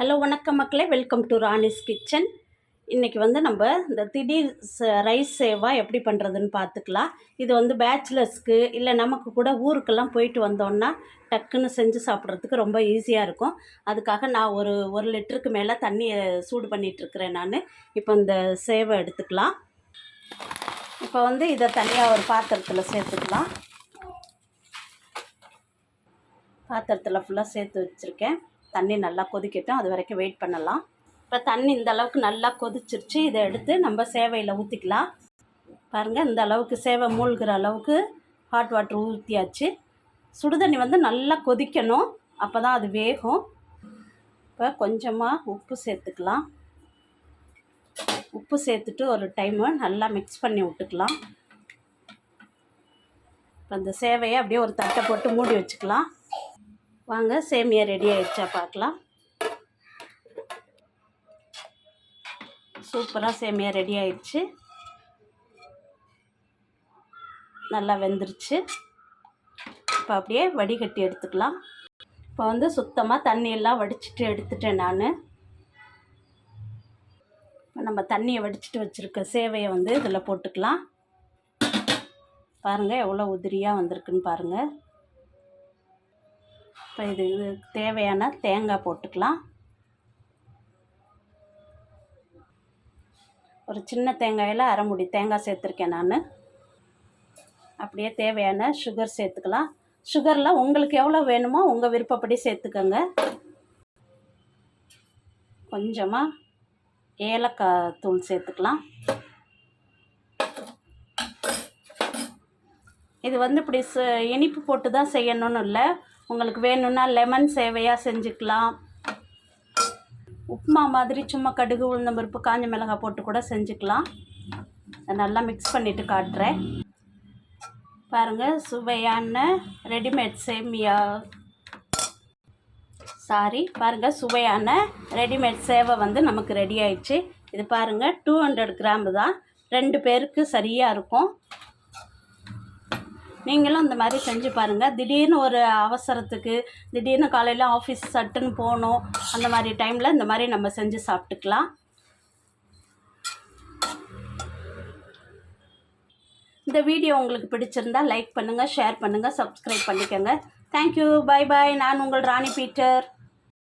Hello வணக்கம் மக்களே. Welcome to Rani's kitchen இன்றைக்கி வந்து நம்ம இந்த திடீர் ரைஸ் சேவா எப்படி பண்ணுறதுன்னு பார்த்துக்கலாம் இது வந்து பேச்சுலர்ஸ்க்கு இல்லை நமக்கு கூட ஊருக்கெல்லாம் போயிட்டு வந்தோன்னா டக்குன்னு செஞ்சு சாப்பிட்றதுக்கு ரொம்ப ஈஸியாக இருக்கும். அதுக்காக நான் ஒரு ஒரு லிட்டருக்கு மேலே தண்ணியை சூடு பண்ணிகிட்ருக்கிறேன் நான். இப்போ இந்த சேவை எடுத்துக்கலாம். இப்போ வந்து இதை தனியாக ஒரு பாத்திரத்தில் சேர்த்துக்கலாம். பாத்திரத்தில் ஃபுல்லாக சேர்த்து வச்சுருக்கேன். தண்ணி நல்லா கொதிக்கட்டும். அது வரைக்கும் வெயிட் பண்ணலாம். இப்போ தண்ணி இந்த அளவுக்கு நல்லா கொதிச்சிருச்சு. இதை எடுத்து நம்ம சேவையில் ஊற்றிக்கலாம் பாருங்கள் இந்த அளவுக்கு சேவை மூழ்கிற அளவுக்கு ஹாட் வாட்டர் ஊற்றியாச்சு சுடுதண்ணி வந்து நல்லா கொதிக்கணும். அப்போ தான் அது வேகும். இப்போ கொஞ்சமாக உப்பு சேர்த்துக்கலாம். உப்பு சேர்த்துட்டு ஒரு டைமு நல்லா மிக்ஸ் பண்ணி விட்டுக்கலாம். இப்போ அந்த சேவையை அப்படியே ஒரு தட்டை போட்டு மூடி வச்சுக்கலாம். வாங்க சேமியா ரெடி ஆகிடுச்சா பார்க்கலாம். சூப்பராக சேமியா ரெடி ஆயிடுச்சு. நல்லா வெந்துருச்சு. இப்போ அப்படியே வடிகட்டி எடுத்துக்கலாம். இப்போ வந்து சுத்தமாக தண்ணியெல்லாம் வடிச்சிட்டு எடுத்துட்டேன் நான். இப்போ நம்ம தண்ணியை வடிச்சிட்டு வச்சுருக்க சேவையை வந்து இதில் போட்டுக்கலாம். பாருங்கள் எவ்வளோ உதிரியாக வந்திருக்குன்னு பாருங்கள் இப்போ இது இதுக்கு தேவையான தேங்காய் போட்டுக்கலாம். ஒரு சின்ன தேங்காயில் அரைமுடி தேங்காய் சேர்த்துருக்கேன் நான். அப்படியே தேவையான சுகர் சேர்த்துக்கலாம். சுகரில் உங்களுக்கு எவ்வளோ வேணுமோ உங்கள் விருப்பப்படி சேர்த்துக்கோங்க. கொஞ்சமாக ஏலக்காய் தூள் சேர்த்துக்கலாம். இது வந்து இப்படி ச இனிப்பு போட்டு தான் செய்யணும்னு இல்லை. உங்களுக்கு வேணும்னா லெமன் சேவையாக செஞ்சுக்கலாம். உப்புமா மாதிரி சும்மா கடுகு உளுந்தம் பருப்பு காஞ்ச மிளகாய் போட்டு கூட செஞ்சுக்கலாம். அதை நல்லா மிக்ஸ் பண்ணிவிட்டு காட்டுறேன். பாருங்கள் சுவையான ரெடிமேட் சேமியா. சாரி பாருங்கள் சுவையான ரெடிமேட் சேவை வந்து நமக்கு ரெடி ஆயிடுச்சு. இது பாருங்கள் டூ ஹண்ட்ரட் கிராம் தான். ரெண்டு பேருக்கு சரியாக இருக்கும். நீங்களும் அந்த மாதிரி செஞ்சு பாருங்கள் திடீர்னு ஒரு அவசரத்துக்கு திடீர்னு காலையில் ஆஃபீஸ் சட்டுன்னு போகணும் அந்த மாதிரி டைமில் இந்த மாதிரி நம்ம செஞ்சு சாப்பிட்டுக்கலாம். இந்த வீடியோ உங்களுக்கு பிடிச்சிருந்தா லைக் பண்ணுங்கள் ஷேர் பண்ணுங்கள் சப்ஸ்கிரைப் பண்ணிக்கோங்க. தேங்க்யூ பை பாய் நான் உங்கள் ராணி பீட்டர்.